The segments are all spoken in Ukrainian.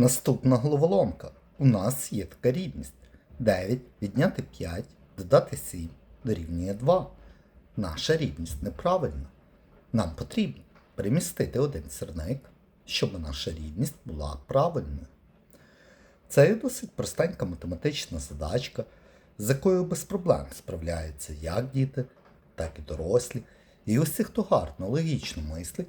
Наступна головоломка. У нас є така рівність. 9 відняти 5, додати 7 дорівнює 2. Наша рівність неправильна. Нам потрібно перемістити один сірник, щоб наша рівність була правильною. Це є досить простенька математична задачка, з якою без проблем справляються як діти, так і дорослі. І усі, хто гарно логічно мислить,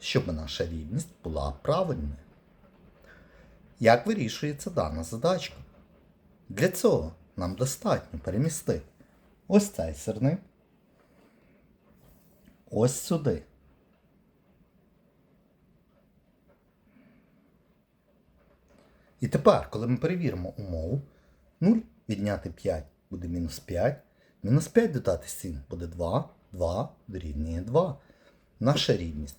щоб наша рівність була правильною. Як вирішується дана задачка? Для цього нам достатньо перемістити ось цей сирник, ось сюди. І тепер, коли ми перевіримо умову, 0 відняти 5 буде мінус 5, мінус 5 додати 7 буде 2, 2 дорівнює 2. Наша рівність